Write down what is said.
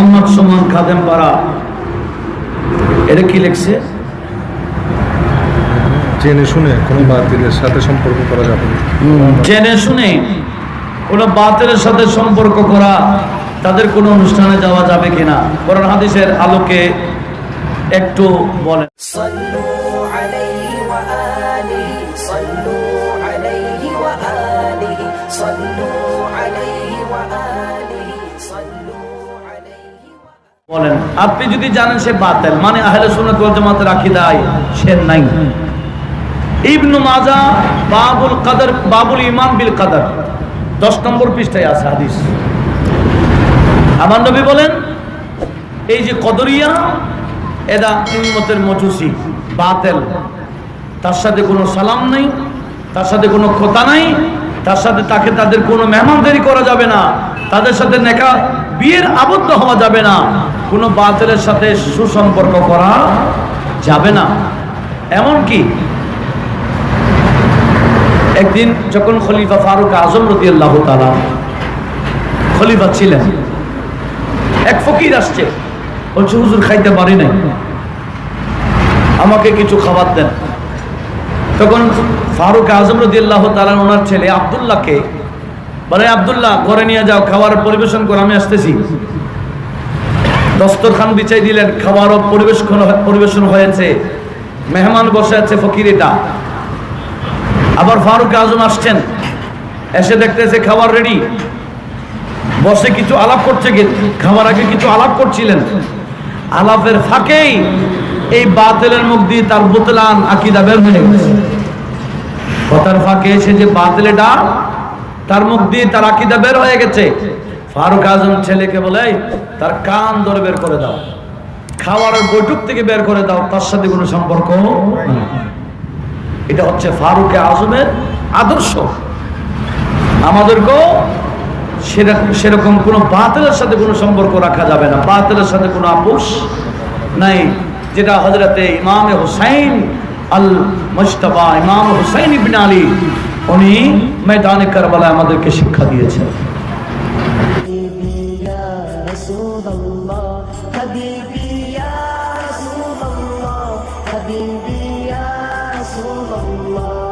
মোহাম্মদ সুমন খাদেম পাড়া এটা কি লিখছে জেনে শুনে কোনো বাতিলের সাথে সম্পর্ক করা যাবে না জেনে শুনে কোনো বাতিলের সাথে সম্পর্ক করা তাদের কোনো অনুষ্ঠানে যাওয়া যাবে কিনা কোরআন হাদিসের আলোকে একটু বলেন صلوا عليه وآله صلوا বলেন, আপনি যদি জানেন সে বাতিল মানে আহলে সুন্নাত ওয়াল জামাতের আকীদায় সে নাই। ইবনু মাজা বাবুল কাদর, বাবুল ইমান বিল কাদর। 10 নম্বর পৃষ্ঠায় আছে হাদিস। আমার নবী বলেন, এই যে কদরিয়া, এরা উম্মতের মজুসি, বাতেল। তার সাথে কোনো সালাম নাই, তার সাথে কোনো খোতা নাই, তার সাথে তাকে তাদের কোনো মেহমানদারি করা যাবে না, তাদের সাথে নেকা বিয়ের আবদ্ধ হওয়া যাবে না। কোনো বাতেলের সাথে সুসম্পর্ক করা যাবে না। এমন কি? একদিন যখন খলিফা ফারুক আজম রতি আল্লাহ তালা খলিফা ছিলেন, এক ফকির আসছে, বলছে, হুজুর, খাইতে পারি নাই। আমাকে কিছু খাবার দেন। তখন ফারুক আজম রদি আল্লাহ তালান ওনার ছেলে আবদুল্লাহকে বলে, আবদুল্লাহ, ঘরে নিয়ে যাও, খাবার পরিবেশন করে, আমি আসতেছি। দস্তরখান বিছাই দিলেন খাবারও পরিবেশন পরিবেশন হয়েছে। মেহমান বসে আছে ফকির এটা। আবার ফারুক আজম আসছেন, এসে দেখতেছে খাবার রেডি বসে কিছু আলাপ করছে খাবার আগে কিছু আলাপ করছিলেন। আলাপের ফাঁকেই এই বাতিলের মুখ দিয়ে তার বুতলান আকিদা বের হয়ে গেছে। কথার ফাঁকে এসে যে বাতিলে ডাক তার মুখ দিয়ে তার আকিদা বের হয়ে গেছে। ফারুক আজম ছেলেকে বলে তার কান ধরে বের করে দাও। খাওয়ারের বৈঠক থেকে বের করে দাও, তার সাথে কোনো সম্পর্ক এটা হচ্ছে ফারুক আজমের আদর্শ। আমাদেরকেও সেরকম সেরকম কোনো বাতিলের সাথে কোনো সম্পর্ক রাখা যাবে না। বাতিলের সাথে কোনো আপোষ নাই, যেটা হজরতে ইমাম হুসাইন আল মুস্তফা ইমাম হুসাইন ইবিন আলী, উনি ময়দানে কারবালায় আমাদেরকে শিক্ষা দিয়েছেন। Allah